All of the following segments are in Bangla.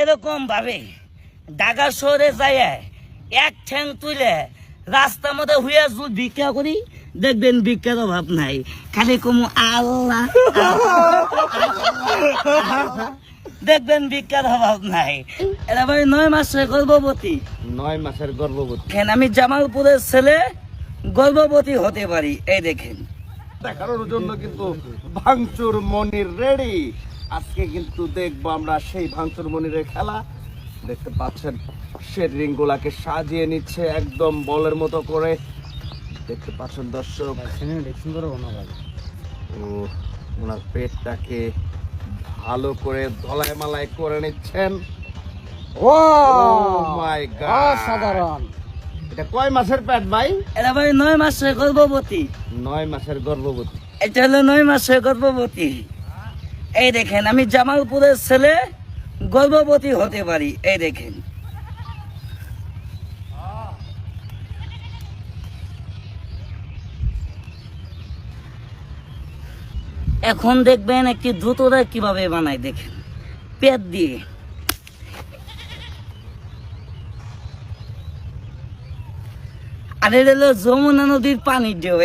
এরকম ভাবে ঢাকা শহরে যায় এক ঠ্যাং তুলে রাস্তার মধ্যে হুইয়া যদি ভিক্ষা করি দেখবেন ভিক্ষার অভাব নাই। খালি কমু আল্লাহ। দেখবেন ভিক্ষার অভাব নাই। এরা ভাই নয় মাসে গর্ভবতী। নয় মাসের গর্ভবতী। দেখেন আমি জামালপুরের ছেলে গর্ভবতী হতে পারি। এই দেখেন। দেখানোর জন্য কিন্তু ভাঙচুর মনির রেডি। আজকে কিন্তু দেখব আমরা সেই ভাঙচুর মনিরের খেলা। দেখতে পাচ্ছেন সে রিং গুলাকে সাজিয়ে নিচ্ছে একদম বলের মতো করে। দেখতে পাচ্ছেন দর্শক। ও ওনার পেটটাকে ভালো করে ধলায় মালায় করে নিচ্ছেন। Oh my God. অসাধারণ। এটা কয় মাসের পেট ভাই? এরা ভাই নয় মাসে গর্ভবতী। নয় মাসের গর্ভবতী। এটা হলো নয় মাসে গর্ভবতী। এই দেখেন, আমি জামালপুরের ছেলে, গর্ভবতী হতে পারি। এই দেখেন। এখন দেখবেন একটি দ্রুততা কীভাবে বানায়, দেখেন। পেট দিয়ে। আর এটা হলো যমুনা নদীর পানির ঢেউ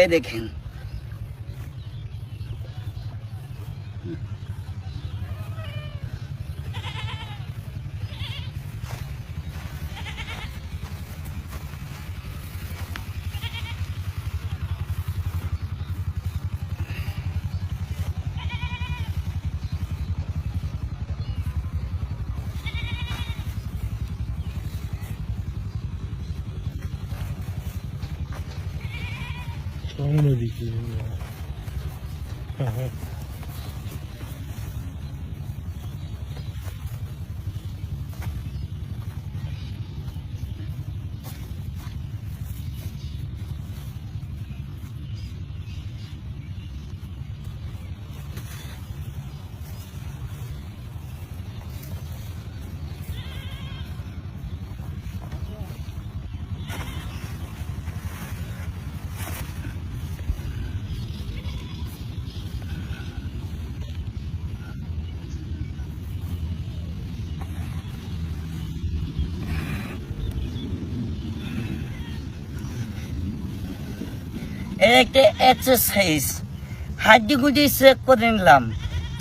এই দেখেন এই একটা এক্সারসাইজ হাড্ডি গুডি চেক করে নিলাম।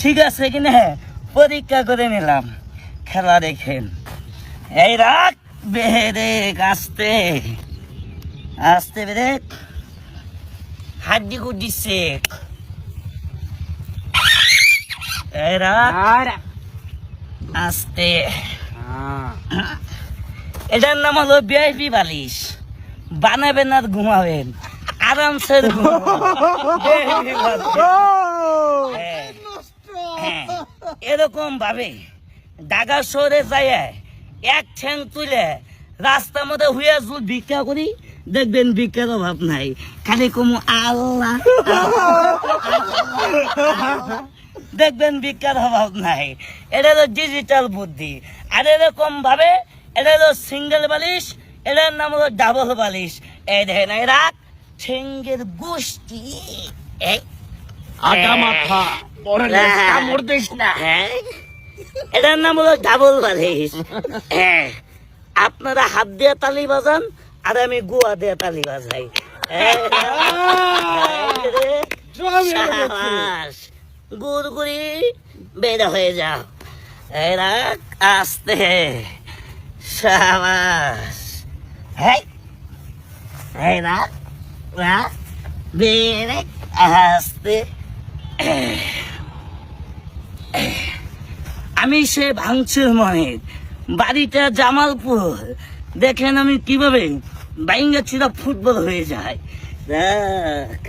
ঠিক আছে কিনা পরীক্ষা করে নিলাম। খেলা দেখেন। এই রাখ বেরেক আসতে। আসতে বেরেক হাড্ডি গুডি চেক এই রাখ। আসতে। এটার নাম হলো বিআইপি বালিশ। বানাবেন আর ঘুমাবেন। আরামসে। হ্যাঁ, এরকম ভাবে ঢাকা শহরে যায় এক ঠ্যাং তুলে রাস্তার মধ্যে হুইয়া যদি ভিক্ষা করি দেখবেন ভিক্ষার অভাব নাই। খালি কমু আল্লাহ দেখবেন ভিক্ষার অভাব নাই। এটা হলো ডিজিটাল বুদ্ধি। আর এরকম ভাবে এটা হলো সিঙ্গেল বালিশ এটার নাম হলো ডাবল বালিশ। এই দেখেন এই রাখ। ঠেঙ্গের গোষ্ঠী। আগা মাথা পরে কামড় না। হ্যাঁ। এটার নাম হলো ডাবল বালিশ হ্যাঁ। আপনারা হাত দিয়ে তালি বাজান আর আমি গুয়া দিয়ে তালি বাজাই। হ্যাঁ, সাবাস গুড়গুড়ি বের হয়ে যাও। এরা আসতে। সাবাস। হ্যাঁ। এরা আমি সে ভাঙচুর মনের, বাড়িটা জামালপুর। দেখেন আমি কীভাবে বাইঙ্গা চিরা ফুটবল হয়ে যায়। দেখ।